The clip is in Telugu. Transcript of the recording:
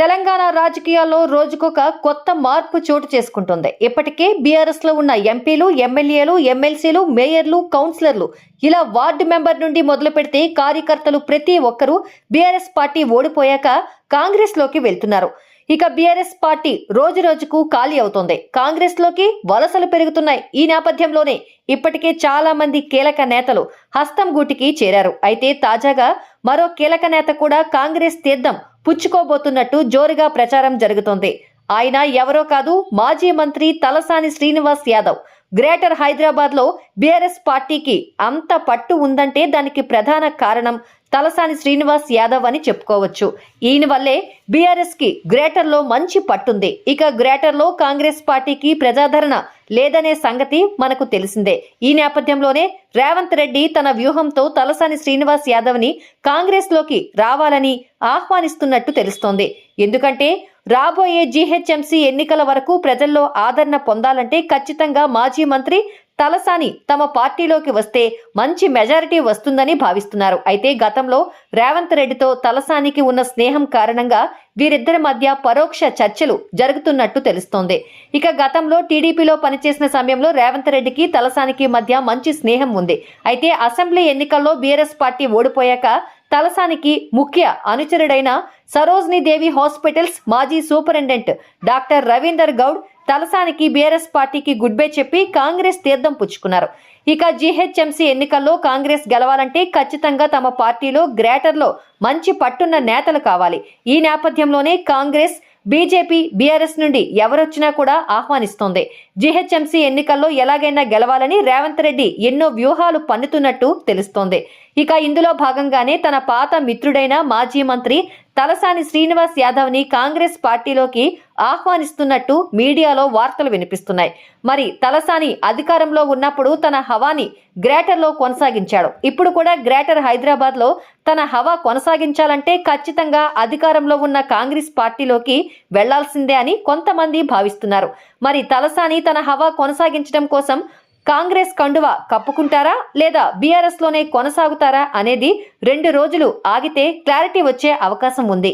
తెలంగాణ రాజకీయాల్లో రోజుకొక కొత్త మార్పు చోటు చేసుకుంటుంది. ఇప్పటికే బీఆర్ఎస్లో ఉన్న ఎంపీలు ఎమ్మెల్యేలు ఎమ్మెల్సీలు మేయర్లు కౌన్సిలర్లు ఇలా వార్డు మెంబర్ నుండి మొదలు పెడితే కార్యకర్తలు ప్రతి ఒక్కరూ బీఆర్ఎస్ పార్టీ ఓడిపోయాక కాంగ్రెస్లోకి వెళ్తున్నారు. ఇక బీఆర్ఎస్ పార్టీ రోజు రోజుకు ఖాళీ అవుతోంది. కాంగ్రెస్లోకి వలసలు పెరుగుతున్నాయి ఈ నేపథ్యంలోనే ఇప్పటికే చాలా మంది కీలక నేతలు హస్తం గూటికి చేరారు. అయితే తాజాగా మరో కీలక నేత కూడా కాంగ్రెస్ తీర్థం పుచ్చుకోబోతున్నట్టు జోరుగా ప్రచారం జరుగుతోంది. ఆయన ఎవరో కాదు మాజీ మంత్రి తలసాని శ్రీనివాస్ యాదవ్. గ్రేటర్ హైదరాబాద్లో బీఆర్ఎస్ పార్టీకి అంత పట్టు ఉందంటే దానికి ప్రధాన కారణం తలసాని శ్రీనివాస్ యాదవ్ అని చెప్పుకోవచ్చు. ఈయన వల్లే బీఆర్ఎస్కి గ్రేటర్లో మంచి పట్టుంది. ఇక గ్రేటర్లో కాంగ్రెస్ పార్టీకి ప్రజాదరణ లేదనే సంగతి మనకు తెలిసిందే. ఈ నేపథ్యంలోనే రేవంత్ రెడ్డి తన వ్యూహంతో తలసాని శ్రీనివాస్ యాదవ్ని కాంగ్రెస్లోకి రావాలని ఆహ్వానిస్తున్నట్టు తెలుస్తోంది. ఎందుకంటే రాబోయే జీహెచ్ఎంసీ ఎన్నికల వరకు ప్రజల్లో ఆదరణ పొందాలంటే ఖచ్చితంగా మాజీ మంత్రి తలసాని తమ పార్టీలోకి వస్తే మంచి మెజారిటీ వస్తుందని భావిస్తున్నారు. అయితే గతంలో రేవంత్ రెడ్డితో తలసానికి ఉన్న స్నేహం కారణంగా వీరిద్దరి మధ్య పరోక్ష చర్చలు జరుగుతున్నట్టు తెలుస్తోంది. ఇక గతంలో టీడీపీలో పనిచేసిన సమయంలో రేవంత్ రెడ్డికి తలసానికి మధ్య మంచి స్నేహం ఉంది. అయితే అసెంబ్లీ ఎన్నికల్లో బీఆర్ఎస్ పార్టీ ఓడిపోయాక తలసానికి ముఖ్య అనుచరుడైన సరోజిని దేవి హాస్పిటల్స్ మాజీ సూపరింటెండెంట్ డాక్టర్ రవీందర్ గౌడ్ తలసానికి బీఆర్ఎస్ పార్టీకి గుడ్ బై చెప్పి కాంగ్రెస్ తీర్థం పుచ్చుకున్నారు. ఇక జీహెచ్ఎంసీ ఎన్నికల్లో కాంగ్రెస్ గెలవాలంటే ఖచ్చితంగా తమ పార్టీలో గ్రేటర్లో మంచి పట్టున్న నేతలు కావాలి. ఈ నేపథ్యంలోనే కాంగ్రెస్ బీజేపీ బీఆర్ఎస్ నుండి ఎవరొచ్చినా కూడా ఆహ్వానిస్తోంది. జీహెచ్ఎంసీ ఎన్నికల్లో ఎలాగైనా గెలవాలని రేవంత్ రెడ్డి ఎన్నో వ్యూహాలు పన్నుతున్నట్టు తెలుస్తోంది. ఇక ఇందులో భాగంగానే తన పాత మిత్రుడైన మాజీ మంత్రి తలసాని శ్రీనివాస్ యాదవ్ని కాంగ్రెస్ పార్టీలోకి ఆహ్వానిస్తున్నట్టు మీడియాలో వార్తలు వినిపిస్తున్నాయి. మరి తలసాని అధికారంలో ఉన్నప్పుడు తన హవాని గ్రేటర్లో కొనసాగించాడు. ఇప్పుడు కూడా గ్రేటర్ హైదరాబాద్లో తన హవా కొనసాగించాలంటే ఖచ్చితంగా అధికారంలో ఉన్న కాంగ్రెస్ పార్టీలోకి వెళ్ళాల్సిందే అని కొంతమంది భావిస్తున్నారు. మరి తలసాని తన హవా కొనసాగించడం కోసం కాంగ్రెస్ కండువ కప్పుకుంటారా లేదా బీఆర్ఎస్లోనే కొనసాగుతారా అనేది రెండు రోజులు ఆగితే క్లారిటీ వచ్చే అవకాశం ఉంది.